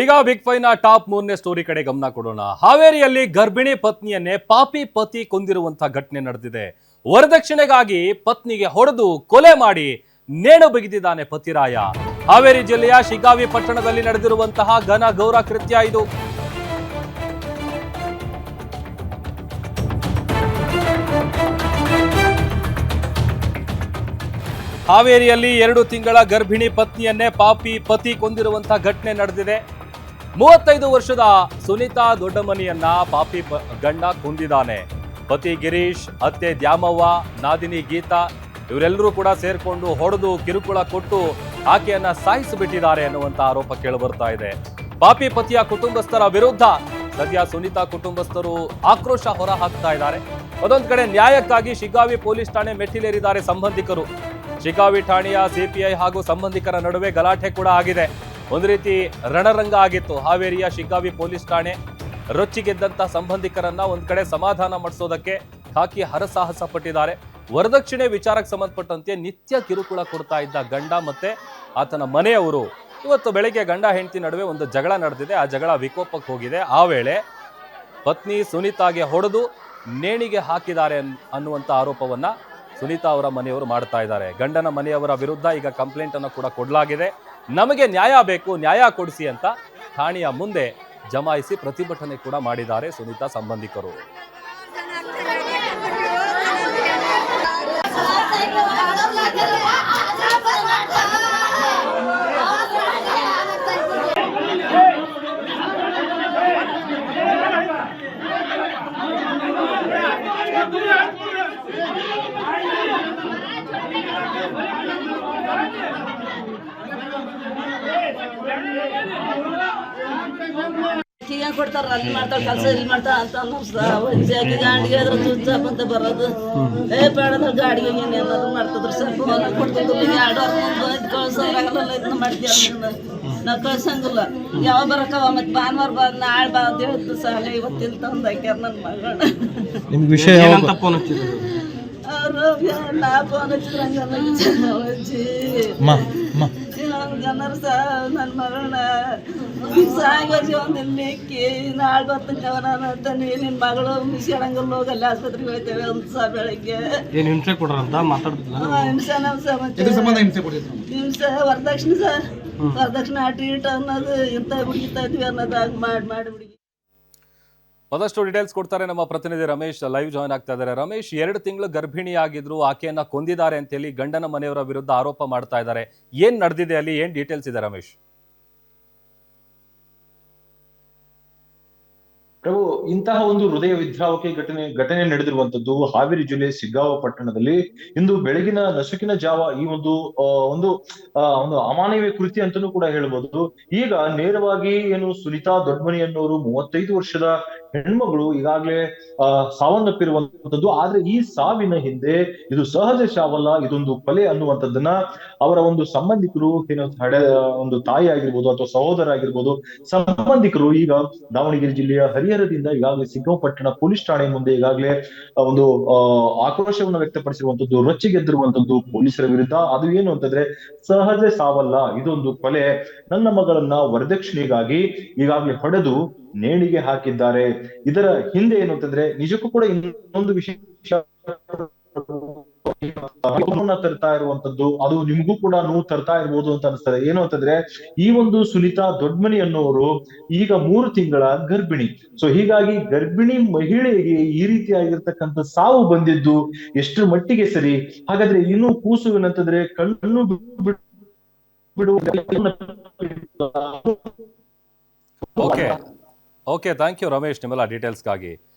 ಈಗ ಬಿಗ್ ಫೈನ ಟಾಪ್ ಮೂರನೇ ಸ್ಟೋರಿ ಕಡೆ ಗಮನ ಕೊಡೋಣ. ಹಾವೇರಿಯಲ್ಲಿ ಗರ್ಭಿಣಿ ಪತ್ನಿಯನ್ನೇ ಪಾಪಿ ಪತಿ ಕೊಂದಿರುವಂತಹ ಘಟನೆ ನಡೆದಿದೆ. ವರದಕ್ಷಿಣೆಗಾಗಿ ಪತ್ನಿಗೆ ಹೊಡೆದು ಕೊಲೆ ಮಾಡಿ ನೇಣು ಬಿಗಿದಿದ್ದಾನೆ ಪತಿರಾಯ. ಹಾವೇರಿ ಜಿಲ್ಲೆಯ ಶಿಗಾವಿ ಪಟ್ಟಣದಲ್ಲಿ ನಡೆದಿರುವಂತಹ ಘನ ಗೌರ ಕೃತ್ಯ ಇದು. ಹಾವೇರಿಯಲ್ಲಿ ಎರಡು ತಿಂಗಳ ಗರ್ಭಿಣಿ ಪತ್ನಿಯನ್ನೇ ಪಾಪಿ ಪತಿ ಕೊಂದಿರುವಂತಹ ಘಟನೆ ನಡೆದಿದೆ. ಮೂವತ್ತೈದು ವರ್ಷದ ಸುನೀತಾ ದೊಡ್ಡಮನಿಯನ್ನ ಪಾಪಿ ಗಂಡ ಕೊಂದಿದ್ದಾನೆ. ಪತಿ ಗಿರೀಶ್, ಅತ್ತೆ ದ್ಯಾಮವ್ವ, ನಾದಿನಿ ಗೀತಾ ಇವರೆಲ್ಲರೂ ಕೂಡ ಸೇರ್ಕೊಂಡು ಹೊಡೆದು ಕಿರುಕುಳ ಕೊಟ್ಟು ಆಕೆಯನ್ನ ಸಾಯಿಸಿಬಿಟ್ಟಿದ್ದಾರೆ ಅನ್ನುವಂತ ಆರೋಪ ಕೇಳಿಬರ್ತಾ ಇದೆ. ಪಾಪಿ ಪತಿಯ ಕುಟುಂಬಸ್ಥರ ವಿರುದ್ಧ ಸದ್ಯ ಸುನೀತಾ ಕುಟುಂಬಸ್ಥರು ಆಕ್ರೋಶ ಹೊರ ಹಾಕ್ತಾ ಇದ್ದಾರೆ. ಅದೊಂದು ಕಡೆ ನ್ಯಾಯಕ್ಕಾಗಿ ಶಿಗಾವಿ ಪೊಲೀಸ್ ಠಾಣೆ ಮೆಟ್ಟಿಲೇರಿದ್ದಾರೆ ಸಂಬಂಧಿಕರು. ಶಿಗಾವಿ ಠಾಣೆಯ ಸಿಪಿಐ ಹಾಗೂ ಸಂಬಂಧಿಕರ ನಡುವೆ ಗಲಾಟೆ ಕೂಡ ಆಗಿದೆ. ಒಂದು ರೀತಿ ರಣರಂಗ ಆಗಿತ್ತು. ಹಾವೇರಿಯ ಶಿಗ್ಗಾವಿ ಪೊಲೀಸ್ ಠಾಣೆ ರೊಚ್ಚಿಗೆದ್ದಂತ ಸಂಬಂಧಿಕರನ್ನ ಒಂದು ಕಡೆ ಸಮಾಧಾನ ಮಾಡಿಸೋದಕ್ಕೆ ಹಾಕಿ ಹರಸಾಹಸ ಪಟ್ಟಿದ್ದಾರೆ. ವರದಕ್ಷಿಣೆ ವಿಚಾರಕ್ಕೆ ಸಂಬಂಧಪಟ್ಟಂತೆ ನಿತ್ಯ ಕಿರುಕುಳ ಕೊಡ್ತಾ ಇದ್ದ ಗಂಡ ಮತ್ತೆ ಆತನ ಮನೆಯವರು. ಇವತ್ತು ಬೆಳಗ್ಗೆ ಗಂಡ ಹೆಂಡತಿ ನಡುವೆ ಒಂದು ಜಗಳ ನಡೆದಿದೆ. ಆ ಜಗಳ ವಿಕೋಪಕ್ಕೆ ಹೋಗಿದೆ. ಆ ವೇಳೆ ಪತ್ನಿ ಸುನೀತಾಗೆ ಹೊಡೆದು ನೇಣಿಗೆ ಹಾಕಿದ್ದಾರೆ ಅನ್- ಅನ್ನುವಂಥ ಆರೋಪವನ್ನು ಸುನೀತಾ ಅವರ ಮನೆಯವರು ಮಾಡ್ತಾ ಇದ್ದಾರೆ. ಗಂಡನ ಮನೆಯವರ ವಿರುದ್ಧ ಈಗ ಕಂಪ್ಲೇಂಟನ್ನು ಕೂಡ ಕೊಡಲಾಗಿದೆ. ನಮಗೆ ನ್ಯಾಯ ಬೇಕು ನ್ಯಾಯ ಕೊಡಿಸಿ ಅಂತ ಠಾಣೆಯ ಮುಂದೆ ಜಮಾಯಿಸಿ ಪ್ರತಿಭಟನೆ ಕೂಡ ಮಾಡಿದ್ದಾರೆ ಸುನೀತಾ ಸಂಬಂಧಿಕರು. ಆಕಿಗೆ ಕೊಡ್ತಾರ ಅಲ್ಲಿ ಮಾಡ್ತಾಳ ಕೆಲಸ ಇಲ್ಲಿ ಮಾಡ್ತಾರ ಅಂತ ಅನ್ನಿಸ್ತ ಆಕಿ ಗಾಡಿಗೆ ಅದ್ರ ತುಜ್ಜಾಪ್ ಅಂತ ಬರೋದು. ಏ ಬೇಡದ ಗಾಡಿಗೆ ಏನು ಏನಾದ್ರು ಮಾಡ್ತಿದ್ರು ಸ್ವಲ್ಪ ಹೊಲ ಕೊಡ್ತಿದ್ರು ಈಗ ಎರಡು ವರ್ಷ ಮುಂದೆ ಇದು ಕಳ್ಸೋರಾಗಲ್ಲ ಇದನ್ನ ಮಾಡ್ತೀವಿ ನಾವು ಕಳ್ಸಂಗಿಲ್ಲ. ಯಾವ ಬರಕವ ಮತ್ತೆ ಭಾನುವಾರ ಬಾ ನಾಳೆ ಬಾ ಅಂತ ಹೇಳಿದ್ದು ಸಾಲ ಇವತ್ತಿಲ್ಲ ತಂದು ಹಾಕ್ಯಾರ ನನ್ನ ಮಗಳ ನಿಮ್ಗೆ ವಿಷಯ ಅವ್ರು ನಾ ಫೋನ್ ಹಚ್ಚಿದ್ರಂಗಲ್ಲ ಅಮ್ಮ ಅಮ್ಮ ಜನರ ಸಹ ನನ್ನ ಮಗಳನ್ನ ಸಾಗೋಜಿ ಜೀವನಕ್ಕೆ ನಾಳೆ ಬರ್ತಂಗೆ ಅವನ ಅಂತಾನೆ ನಿನ್ನ ಮಗಳು ಮಿಸ್ಕೊಳಂಗಲ್ಲ ಹೋಗಲ್ಲ ಆಸ್ಪತ್ರೆಗೆ ಹೋಗ್ತೇವೆ ಒಂದು ಸಹ ಬೆಳಗ್ಗೆ. ಏನು ಹಿಂಸೆ ಕೊಡ್ರಂತ ಮಾತಾಡ್ತಿಲ್ಲ ಹಿಂಸೆ ನಮ್ಮ ಸಹ ಮತ್ತೆ ಹಿಂಸೆ ವರದಕ್ಷಿಣೆ ಸರ್ ವರದಕ್ಷಿಣೆ ಆ ಇಟ್ಟು ಅನ್ನೋದು ಇಂಥ ಹುಡುಗಿತಾ ಇದ್ವಿ ಅನ್ನೋದು ಹಂಗೆ ಮಾಡಿ ಮಾಡಿ ಹುಡುಗಿ ಮತ್ತಷ್ಟು ಡೀಟೇಲ್ಸ್ ಕೊಡ್ತಾರೆ ನಮ್ಮ ಪ್ರತಿನಿಧಿ ರಮೇಶ್ ಲೈವ್ ಜಾಯ್ನ್ ಆಗ್ತಾ ಇದ್ದಾರೆ. ರಮೇಶ್, ಎರಡು ತಿಂಗಳು ಗರ್ಭಿಣಿಯಾಗಿದ್ರು, ಆಕೆಯನ್ನ ಕೊಂದಿದ್ದಾರೆ ಅಂತ ಹೇಳಿ ಗಂಡನ ಮನೆಯವರ ವಿರುದ್ಧ ಆರೋಪ ಮಾಡ್ತಾ ಇದ್ದಾರೆ. ಏನ್ ನಡೆದಿದೆ ಅಲ್ಲಿ? ಏನ್ ಡೀಟೇಲ್ಸ್ ಇದೆ ರಮೇಶ್? ಪ್ರಭು, ಇಂತಹ ಒಂದು ಹೃದಯ ವಿದ್ರಾವಕಿ ಘಟನೆ ಘಟನೆ ನಡೆದಿರುವಂತದ್ದು ಹಾವೇರಿ ಜಿಲ್ಲೆ ಸಿಗ್ಗಾವ ಪಟ್ಟಣದಲ್ಲಿ. ಇಂದು ಬೆಳಗಿನ ನಸುಕಿನ ಜಾವ ಈ ಒಂದು ಒಂದು ಒಂದು ಅಮಾನವೀಯ ಕೃತಿ ಅಂತಾನೂ ಕೂಡ ಹೇಳ್ಬೋದು. ಈಗ ನೇರವಾಗಿ ಏನು ಸುನಿತಾ ದೊಡ್ಮನಿ ಅನ್ನೋರು ಮೂವತ್ತೈದು ವರ್ಷದ ಹೆಣ್ಮಗಳು ಈಗಾಗಲೇ, ಆ ಸಾವನ್ನಪ್ಪಿರುವಂತದ್ದು ಆದ್ರೆ ಈ ಸಾವಿನ ಹಿಂದೆ ಇದು ಸಹಜ ಸಾವಲ್ಲ ಇದೊಂದು ಕೊಲೆ ಅನ್ನುವಂಥದ್ದನ್ನ ಅವರ ಒಂದು ಸಂಬಂಧಿಕರು, ಏನು ಹಡೆ, ಒಂದು ತಾಯಿ ಆಗಿರ್ಬೋದು ಅಥವಾ ಸಹೋದರ ಆಗಿರ್ಬೋದು, ಸಂಬಂಧಿಕರು ಈಗ ದಾವಣಗೆರೆ ಜಿಲ್ಲೆಯ ಹರಿಹರದಿಂದ ಈಗಾಗಲೇ ಸಿಗ್ಗಾಂವ ಪೊಲೀಸ್ ಠಾಣೆ ಮುಂದೆ ಈಗಾಗಲೇ ಒಂದು ಆಕ್ರೋಶವನ್ನು ವ್ಯಕ್ತಪಡಿಸಿರುವಂತದ್ದು ರೊಚ್ಚಿಗೆದ್ದಿರುವಂತದ್ದು ಪೊಲೀಸರ ವಿರುದ್ಧ. ಅದು ಏನು ಅಂತಂದ್ರೆ, ಸಹಜ ಸಾವಲ್ಲ. ಇದೊಂದು ಕೊಲೆ. ನನ್ನ ಮಗಳನ್ನ ವರದಕ್ಷಿಣೆಗಾಗಿ ಈಗಾಗಲೇ ಹೊಡೆದು ನೇಣಿಗೆ ಹಾಕಿದ್ದಾರೆ. ಇದರ ಹಿಂದೆ ಏನು ಅಂತಂದ್ರೆ, ನಿಜಕ್ಕೂ ಕೂಡ ಇನ್ನೊಂದು ನೋವನ್ನ ತರ್ತಾ ಇರುವಂತದ್ದು, ಅದು ನಿಮಗೂ ಕೂಡ ನೋವು ತರ್ತಾ ಇರ್ಬೋದು ಅಂತ ಅನಿಸ್ತದೆ. ಏನು ಅಂತಂದ್ರೆ, ಈ ಒಂದು ಸುನೀತಾ ದೊಡ್ಮನಿ ಅನ್ನೋರು ಈಗ ಮೂರು ತಿಂಗಳ ಗರ್ಭಿಣಿ. ಸೊ ಹೀಗಾಗಿ ಗರ್ಭಿಣಿ ಮಹಿಳೆಗೆ ಈ ರೀತಿಯಾಗಿರ್ತಕ್ಕಂಥ ಸಾವು ಬಂದಿದ್ದು ಎಷ್ಟು ಮಟ್ಟಿಗೆ ಸರಿ? ಹಾಗಾದ್ರೆ ಇನ್ನೂ ಕೂಸು ಏನಂತಂದ್ರೆ, ಕಣ್ಣು ಬಿಡು ಬಿಡುವ okay okay thank you Ramesh ನಿಮ್ಮೆಲ್ಲ ಡೀಟೇಲ್ಸ್ಗಾಗಿ